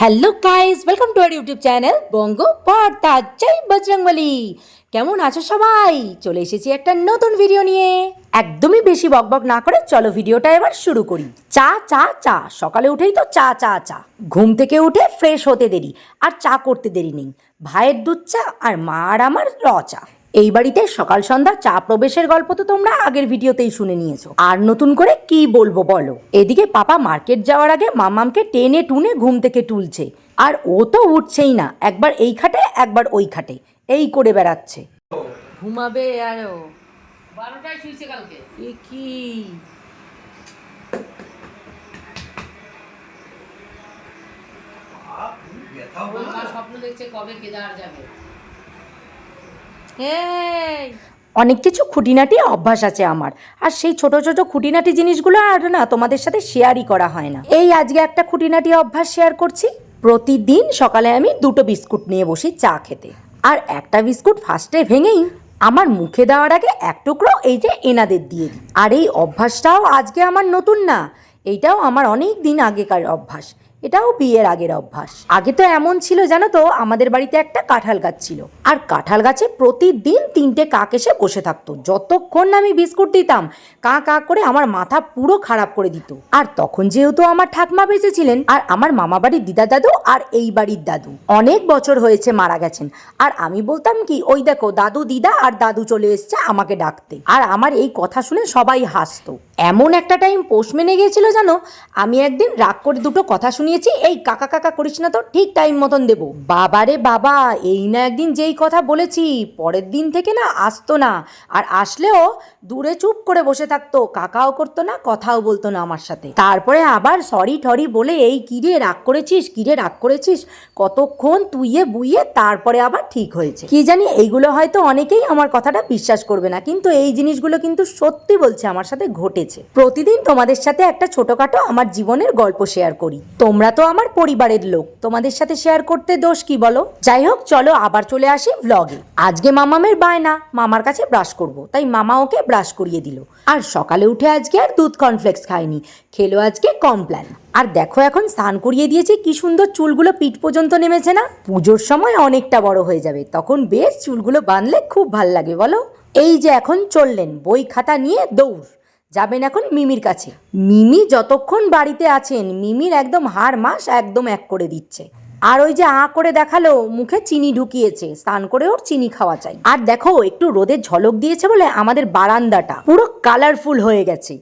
Hello guys welcome to our YouTube channel Bongo Porda জয় বজরংবলী কেমন আছো সবাই? চলে এসেছি একটা নতুন ভিডিও নিয়ে। একদমই বেশি বকবক না করে চলো ভিডিওটা এবার শুরু করি। চা চা চা। সকালে উঠেই তো চা চা চা। ঘুম থেকে উঠে ফ্রেশ হতে দেরি, আর চা করতে দেরি নেই। ভাইয়ের দুধ চা আর মা আর আমার র চা। এই বাড়িতে সকাল সন্ধ্যা চা প্রবেশের গল্প তো তোমরা আগের ভিডিওতেই শুনে নিয়েছো। আর নতুন করে কি বলব বলো? এদিকে পাপা মার্কেট যাওয়ার আগে মামামকে টেনে টুনে ঘুম থেকে তুলছে আর ও তো উঠছেই না একবার এই খাটে একবার ওই খাটে। এই করে বেড়াচ্ছে। ঘুমাবে আরও বারোটায় শুয়েছে কালকে। এ কি? স্বপ্ন দেখছে কবে কেদার যাবে। অনেক কিছু খুঁটিনাটি অভ্যাস আছে আমার। আর সেই ছোট ছোট খুঁটিনাটি জিনিসগুলো আর না তোমাদের সাথে শেয়ারই করা হয় না। এই আজকে একটা খুঁটিনাটি অভ্যাস শেয়ার করছি। প্রতিদিন সকালে আমি দুটো বিস্কুট নিয়ে বসি চা খেতে। আর একটা বিস্কুট ফার্স্টে ভেঙেই আমার মুখে দেওয়ার আগে এক টুকরো এই যে এনাদের দিয়ে দিই। আর এই অভ্যাসটাও আজকে আমার নতুন না, এইটাও আমার অনেক দিন আগেকার অভ্যাস। এটাও বিয়ের আগের অভ্যাস। আগে তো এমন ছিল, জানো তো, আমাদের বাড়িতে একটা কাঁঠাল গাছ ছিল। আর কাঁঠাল গাছে প্রতিদিন তিনটে কাক এসে বসে থাকতো। যতক্ষণ না আমি বিস্কুট দিতাম, কা কা করে আমার মাথা পুরো খারাপ করে দিত। আর তখন যেহেতু আমার ঠাকমা বেঁচে ছিলেন আর আমার মামা বাড়ির দিদা দাদু আর এই বাড়ির দাদু। অনেক বছর হয়েছে মারা গেছেন। আর আমি বলতাম কি, ওই দেখো, দাদু দিদা আর দাদু চলে এসছে আমাকে ডাকতে। আর আমার এই কথা শুনে সবাই হাসতো। এমন একটা টাইম পোষ মেনে গিয়েছিল, জানো? আমি একদিন রাগ করে দুটো কথা শুনিয়েছি, এই কাকা কাকা করিস না তো, ঠিক টাইম মতন দেবো। বাবারে বাবা, এই না একদিন যেই কথা বলেছি, পরের দিন থেকে না আসতো না। আর আসলেও দূরে চুপ করে বসে থাকতো, কাকাও করতো না, কথাও বলতো না আমার সাথে। তারপরে আবার সরি ঠরি বলে, এই কিরে রাগ করেছিস? কিরে রাগ করেছিস? কতক্ষণ তুইয়ে বুইয়ে তারপরে আবার ঠিক হয়েছে? কি জানি, এইগুলো হয়তো অনেকেই আমার কথাটা বিশ্বাস করবে না, কিন্তু এই জিনিসগুলো কিন্তু সত্যি বলছে আমার সাথে ঘটেছে। প্রতিদিন তোমাদের সাথে একটা ছোটখাটো আমার জীবনের গল্প শেয়ার করি। তোমরা তো আমার পরিবারের লোক, তোমাদের সাথে শেয়ার করতে দোষ কি বলো? যাই হোক, চলো আবার চলে আসি ব্লগে আজকে মামামের বায়না, মামার কাছে ব্রাশ করব, তাই মামা ওকে ব্রাশ করিয়ে দিল। আর সকালে উঠে আজকে আর দুধ কর্নফ্লেক্স খায়নি। খেলো আজকে কমপ্ল্যান আর দেখো এখন স্নান করিয়ে দিয়েছি, কি সুন্দর চুলগুলো পিঠ পর্যন্ত নেমেছে না? পুজোর সময় অনেকটা বড় হয়ে যাবে। তখন বেশ চুলগুলো বাঁধলে খুব ভালো লাগে, বলো? এই যে এখন চললেন, বই খাতা নিয়ে দৌড়। যাবেন এখন মিমির কাছে। মিমি যতক্ষণ বাড়িতে আছেন, মিমির একদম হাড় মাস একদম এক করে দিচ্ছে। আর ওই যে আ করে দেখাল, মুখে চিনি ঢুকিয়েছে। স্নান করে ওর চিনি খাওয়া চাই আর দেখো, একটু রোদের ঝলক দিয়েছে বলে আমাদের বারান্দাটা পুরো কালারফুল হয়ে গেছে।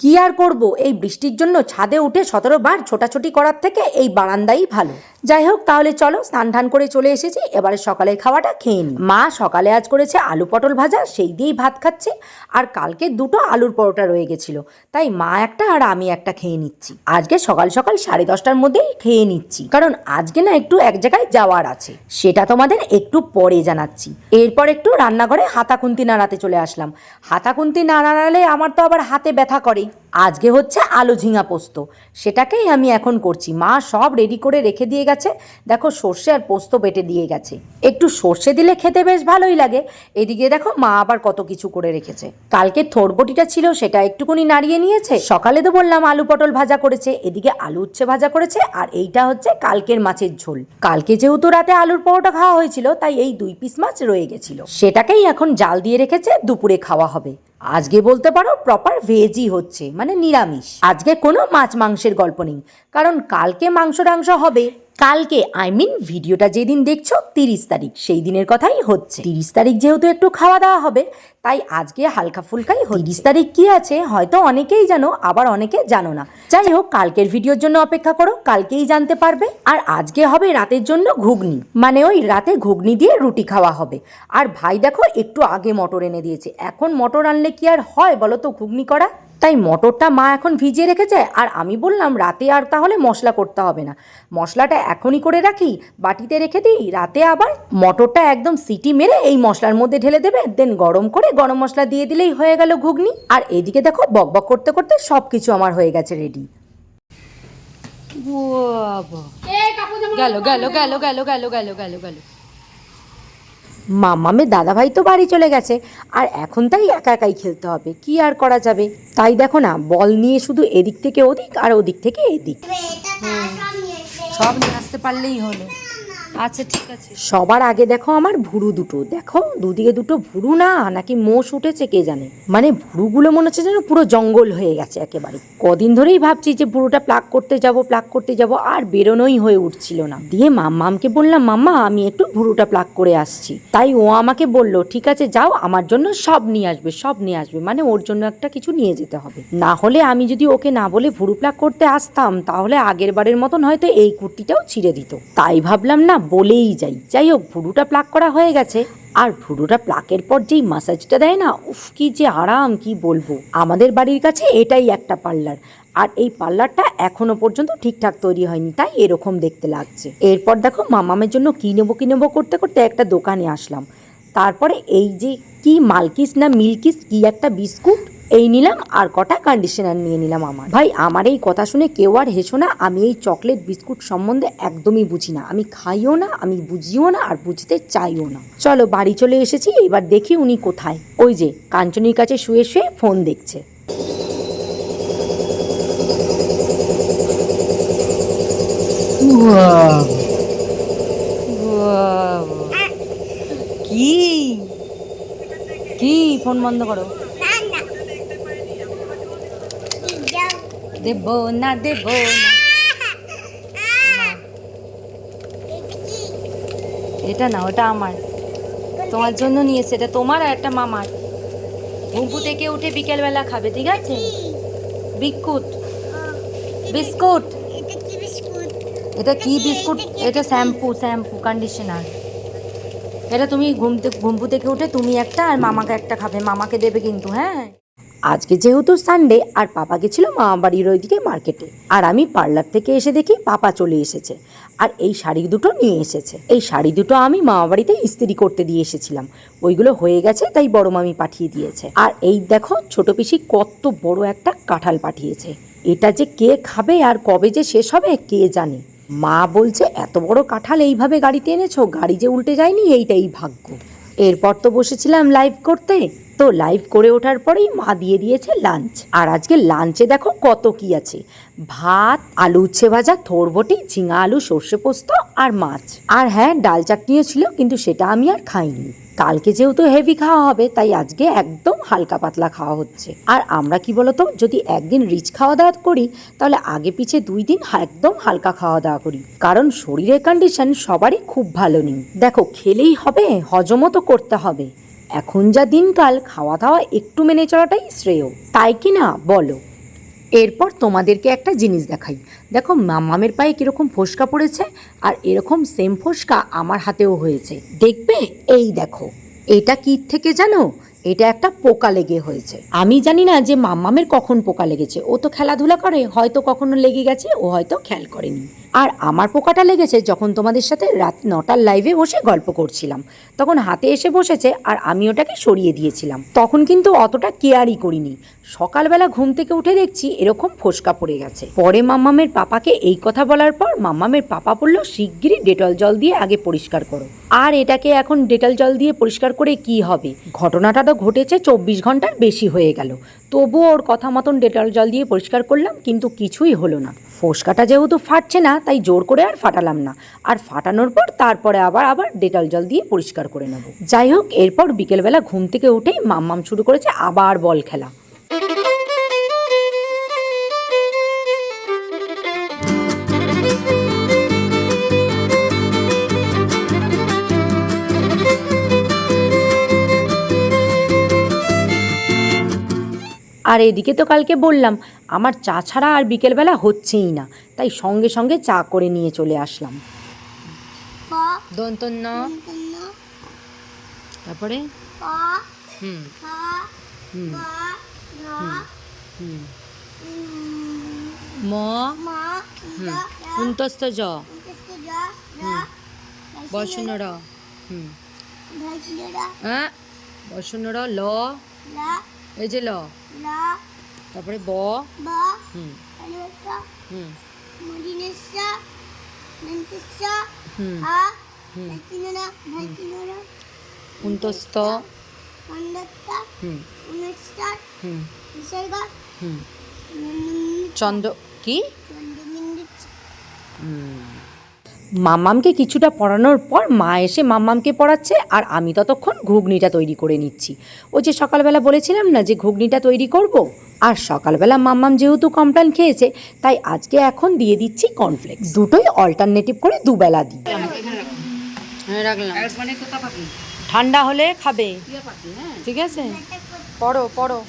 কি আর করব? এই বৃষ্টির জন্য ছাদে উঠে সতেরো বার ছোটাছুটি করার থেকে এই বারান্দাই ভালো। যাই হোক তাহলে চলো স্নান টান করে চলে এসেছি। এবারে সকালের খাওয়াটা খেয়ে নিই। মা সকালে আজ করেছে আলু পটল ভাজা, সেই দিয়েই ভাত খাচ্ছে। আর কালকে দুটো আলুর পরোটা রয়ে গেছিল। তাই মা একটা আর আমি একটা খেয়ে নিচ্ছি। আজকে সকাল সকাল সাড়ে দশটার মধ্যেই খেয়ে নিচ্ছি। কারণ আজকে না একটু এক জায়গায় যাওয়ার আছে। সেটা তোমাদের একটু পরে জানাচ্ছি। এরপর একটু রান্নাঘরে হাতাখুন্তি নাড়াতে চলে আসলাম। হাতাখুন্তি না নাড়ালে আমার তো আবার হাতে ব্যথা করে আজকে হচ্ছে আলু ঝিঙা পোস্ত। সেটাকেই আমি এখন করছি। মা সব রেডি করে রেখে দিয়ে গেছে। দেখো সর্ষে আর পোস্ত বেটে দিয়ে গেছে। একটু সর্ষে দিলে খেতে বেশ ভালোই লাগে। এদিকে দেখো মা আবার কত কিছু করে রেখেছে। কালকে থোরবটিটা ছিল, সেটা একটুকুনি নাড়িয়ে নিয়েছে। সকালে তো বললাম আলু পটল ভাজা করেছে। এদিকে আলু উচ্ছে ভাজা করেছে। আর এইটা হচ্ছে কালকের মাছের ঝোল। কালকে যেহেতু রাতে আলুর পরোটা খাওয়া হয়েছিল, তাই এই দুই পিস মাছ রয়ে গেছিল। সেটাকেই এখন জাল দিয়ে রেখেছে। দুপুরে খাওয়া হবে। আজকে বলতে পারো প্রপার ভেজই হচ্ছে। মানে নিরামিষ। আজকে কোনো মাছ মাংসের গল্প নেই। কারণ কালকে মাংস টাংস হবে। কালকে আই মিন ভিডিওটা যেদিন দেখছ, তিরিশ তারিখ, সেই দিনের কথাই হচ্ছে। তিরিশ তারিখ যেহেতু একটু খাওয়া দাওয়া হবে, তাই আজকে হালকা ফুলকাই তিরিশ তারিখ কি আছে, হয়তো অনেকেই জানো, আবার অনেকে জানো না। যাই হোক, কালকের ভিডিওর জন্য অপেক্ষা করো, কালকেই জানতে পারবে। আর আজকে হবে রাতের জন্য ঘুগনি। মানে ওই রাতে ঘুগনি দিয়ে রুটি খাওয়া হবে। আর ভাই দেখো, একটু আগে মটর এনে দিয়েছে। এখন মটর আনলে কি আর হয় বলো তো ঘুগনি করা? তাই মটরটা মা এখন ভিজিয়ে রেখেছে আর আমি বললাম রাতে আর তাহলে মশলা করতে হবে না। মশলাটা এখনই করে রাখি বাটিতে রেখে দিই রাতে আবার মটরটা একদম সিটি মেরে এই মশলার মধ্যে ঢেলে দেবে দেন গরম করে গরম মশলা দিয়ে দিলেই হয়ে গেল ঘুগনি। আর এদিকে দেখো বক বক করতে করতে সব কিছু আমার হয়ে গেছে রেডি গেল গেল গেল। গেল গেল গেল গেল। দাদা দাদাভাই তো বাড়ি চলে গেছে। আর এখন তাই একা একাই খেলতে হবে। কি আর করা যাবে? তাই দেখো না বল নিয়ে শুধু এদিক থেকে ওদিক আর ওদিক থেকে এদিক। সব নিয়ে আসতে পারলেই হলো। আচ্ছা ঠিক আছে। সবার আগে দেখো আমার ভুরু দুটো। দেখো, দুদিকে দুটো ভুরু না, নাকি মোষ উঠেছে কে জানে? মানে ভুরুগুলো মনে হচ্ছে যেন পুরো জঙ্গল হয়ে গেছে একেবারে। কদিন ধরেই ভাবছি যে ভুরুটা প্লাক করতে যাব, প্লাক করতে যাব, আর বেরোনোই হয়ে উঠছিল না। দিয়ে মাম্মামকে বললাম, মাম্মা, আমি একটু ভুরুটা প্লাক করে আসছি। তাই ও আমাকে বলল, ঠিক আছে, যাও, আমার জন্য সব নিয়ে আসবে, সব নিয়ে আসবে। মানে ওর জন্য একটা কিছু নিয়ে যেতে হবে। না হলে আমি যদি ওকে না বলে ভুরু প্লাক করতে আসতাম, তাহলে আগের বারের মতন হয়তো এই কুর্তিটাও ছিঁড়ে দিত। তাই ভাবলাম, না বলেই যাই। যাই হোক, ভুরুটা প্লাক করা হয়ে গেছে। আর ভুরুটা প্লাকের পর যেই মাসাজটা দেয় না, উফ, কি যে আরাম, কি বলব। আমাদের বাড়ির কাছে এটাই একটা পার্লার আর এই পার্লারটা এখনও পর্যন্ত ঠিকঠাক তৈরি হয়নি, তাই এরকম দেখতে লাগছে। এরপর দেখো, মামামের জন্য কি নেব কি নেব করতে করতে একটা দোকানে আসলাম। তারপরে এই যে কি মালকিস না মিল্কিস, কি একটা বিস্কুট এই নিলাম আর কটা কন্ডিশনার নিয়ে নিলাম আমার। ভাই, আমার এই কথা শুনে কেউ আর হেসো না, আমি এই চকলেট বিস্কুট সম্বন্ধে একদমই বুঝি না। আমি খাইও না, আমি বুঝিও না আর বুঝতে চাইও না। চলো বাড়ি চলে এসেছি, এবার দেখি উনি কোথায়। ওই যে, কাঞ্চনির কাছে শুয়ে শুয়ে ফোন দেখছে। কি? ফোন বন্ধ করো। দেব না দেব এটা না, ওটা আমার। তোমার জন্য নিয়েছে, এটা তোমার আর একটা মামার। ঘুমপু থেকে উঠে বিকেলবেলা খাবে, ঠিক আছে? বিস্কুট। বিস্কুট। এটা কি বিস্কুট? এটা শ্যাম্পু শ্যাম্পু কন্ডিশনার এটা তুমি ঘুম থেকে, ঘুমপু থেকে উঠে তুমি একটা আর মামাকে একটা খাবে, মামাকে দেবে কিন্তু হ্যাঁ? আজকে যেহেতু সানডে আর পাপা গেছিল মামা বাড়ির ওইদিকে মার্কেটে। আর আমি পার্লার থেকে এসে দেখি পাপা চলে এসেছে। আর এই শাড়ি দুটো নিয়ে এসেছে। এই শাড়ি দুটো আমি মামা বাড়িতে ইস্ত্রি করতে দিয়ে এসেছিলাম। ওইগুলো হয়ে গেছে, তাই বড় মামি পাঠিয়ে দিয়েছে। আর এই দেখো, ছোট পিসি কত বড় একটা কাঁঠাল পাঠিয়েছে। এটা যে কে খাবে আর কবে যে শেষ হবে, কে জানে? মা বলছে, এত বড় কাঁঠাল এইভাবে গাড়িতে এনেছো? গাড়ি যে উল্টে যায়নি, এইটাই ভাগ্য। এরপর তো বসেছিলাম লাইভ করতে। তো লাইভ করে ওঠার পরেই মা দিয়ে দিয়েছে লাঞ্চ আর আজকে লাঞ্চে দেখো কত কি আছে। ভাত, আলু উচ্ছে ভাজা থোরবটি ঝিঙা আলু, সর্ষে পোস্ত আর মাছ। আর হ্যাঁ ডাল চাটনিও ছিল, কিন্তু সেটা আমি আর খাইনি। কালকে যেহেতু হেভি খাওয়া হবে, তাই আজকে একদম হালকা পাতলা খাওয়া হচ্ছে। আর আমরা কি বলতো, যদি একদিন রিচ খাওয়া দাওয়া করি, তাহলে আগে পিছে দুই দিন একদম হালকা খাওয়া দাওয়া করি। কারণ শরীরের কন্ডিশন সবারই খুব ভালো নেই। দেখো, খেলেই হবে, হজমও তো করতে হবে। এখন যা দিনকাল, খাওয়া দাওয়া একটু মেনে চলাটাই শ্রেয়। তাই কি না? বলো। এরপর তোমাদেরকে একটা জিনিস দেখাই। দেখো মামামের পায়ে কীরকম ফোসকা পড়েছে আর এরকম সেম ফোসকা আমার হাতেও হয়েছে। দেখবে? এই দেখো, এটা কি থেকে জানো? এটা একটা পোকা লেগে হয়েছে। আমি জানি না যে মাম্মামের কখন পোকা লেগেছে। ও তো খেলাধুলা করে, হয়তো কখনো লেগে গেছে, ও হয়তো খেয়াল করেনি। আর আমার পোকাটা লেগেছে যখন তোমাদের সাথে রাত নটার লাইভে বসে গল্প করছিলাম। তখন হাতে এসে বসেছে আর আমি ওটাকে সরিয়ে দিয়েছিলাম। তখন কিন্তু অতটা কেয়ারই করিনি। সকালবেলা ঘুম থেকে উঠে দেখছি এরকম ফোসকা পড়ে গেছে। পরে মাম্মামের পাপাকে এই কথা বলার পর মাম্মামের পাপা বলল, শিগগিরই ডেটল জল দিয়ে আগে পরিষ্কার করো। আর এটাকে এখন ডেটল জল দিয়ে পরিষ্কার করে কি হবে? ঘটনাটা তো ঘটেছে চব্বিশ ঘণ্টার বেশি হয়ে গেল। তবুও ওর কথা মতন ডেটল জল দিয়ে পরিষ্কার করলাম, কিন্তু কিছুই হলো না। ফোসকাটা যেহেতু ফাটছে না তাই জোর করে আর ফাটালাম না। আর ফাটানোর পর তারপরে আবার আবার ডেটল জল দিয়ে পরিষ্কার করে নেব। যাই হোক, এরপর বিকেলবেলা ঘুম থেকে উঠেই মাম্মাম শুরু করেছে আবার বল খেলা। আর এদিকে তো কালকে বললাম আমার চা ছাড়া আর বিকেলবেলা হচ্ছেই না তাই সঙ্গে সঙ্গে চা করে নিয়ে চলে আসলাম। দন্ত ন তারপরে? হুম। হুম। হুম। ম? হুম। কুন্তস্থ জ? বর্ষণ র? হুম। হ্যাঁ র? ল? এই যে ল। তারপরে ব। হুম। হুম। চন্দ্র কি? হুম। মাম্মামকে কিছুটা পড়ানোর পর মা এসে মাম্মামকে পড়াচ্ছে আর আমি ততক্ষণ ঘুগনিটা তৈরি করে নিচ্ছি। ওই যে সকালবেলা বলেছিলাম না যে ঘুগনিটা তৈরি করব? আর সকালবেলা মাম্মাম যেহেতু কমপ্লেন খেয়েছে তাই আজকে এখন দিয়ে দিচ্ছি কর্নফ্লেক্স দুটোই অল্টারনেটিভ করে দুবেলা দিই। হ্যাঁ ঠান্ডা হলে খাবে। হ্যাঁ। ঠিক আছে? পড়ো পড়ো।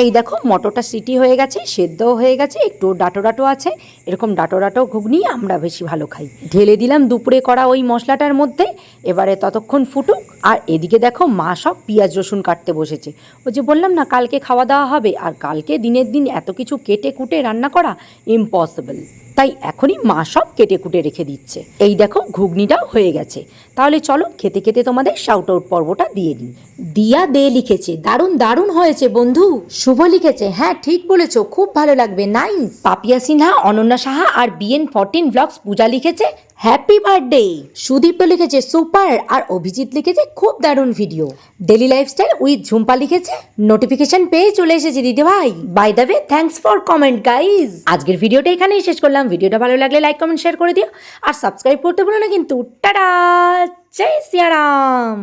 এই দেখো, মটরটা সিটি হয়ে গেছে, সেদ্ধও হয়ে গেছে, একটু ডাটো ডাটো আছে। এরকম ডাটো ডাটো ঘুগনি আমরা বেশি ভালো খাই। ঢেলে দিলাম দুপুরে করা ওই মশলাটার মধ্যে, এবারে ততক্ষণ ফুটুক, আর এদিকে দেখো মা সব পেঁয়াজ, রসুন কাটতে বসেছে। ও যে বললাম না, কালকে খাওয়া দাওয়া হবে, আর কালকে দিনের দিন এত কিছু কেটে কুটে রান্না করা ইম্পসিবল তাই এখনই মা সব কেটে কুটে রেখে দিচ্ছে। এই দেখো, ঘুগনিটাও হয়ে গেছে। তাহলে চলো খেতে খেতে তোমাদের শাউট আউট পর্বটা দিয়ে দিই। দিয়া দে লিখেছে, দারুণ দারুণ হয়েছে বন্ধু। শুভ লিখেছে হ্যাঁ ঠিক বলেছ, খুব ভালো লাগবে নাইস পাপিয়া সিনহা, অনন্যা সাহা আর বিএন ফোরটিন ব্লগস পূজা লিখেছে হ্যাপি বার্থডে সুদীপ্ত লিখেছে সুপার আর অভিজিৎ লিখেছে, খুব দারুণ video daily lifestyle with Jhumpa লিখেছে নোটিফিকেশন পেয়ে চলে এসেছে দিদি ভাই by the way thanks for comment guys আজকের ভিডিওটা এখানেই শেষ করলাম। ভিডিওটা ভালো লাগলে লাইক কমেন্ট শেয়ার করে দিও। আর সাবস্ক্রাইব করতে ভুলো না কিন্তু। টাটা! জয় সিয়ারাম!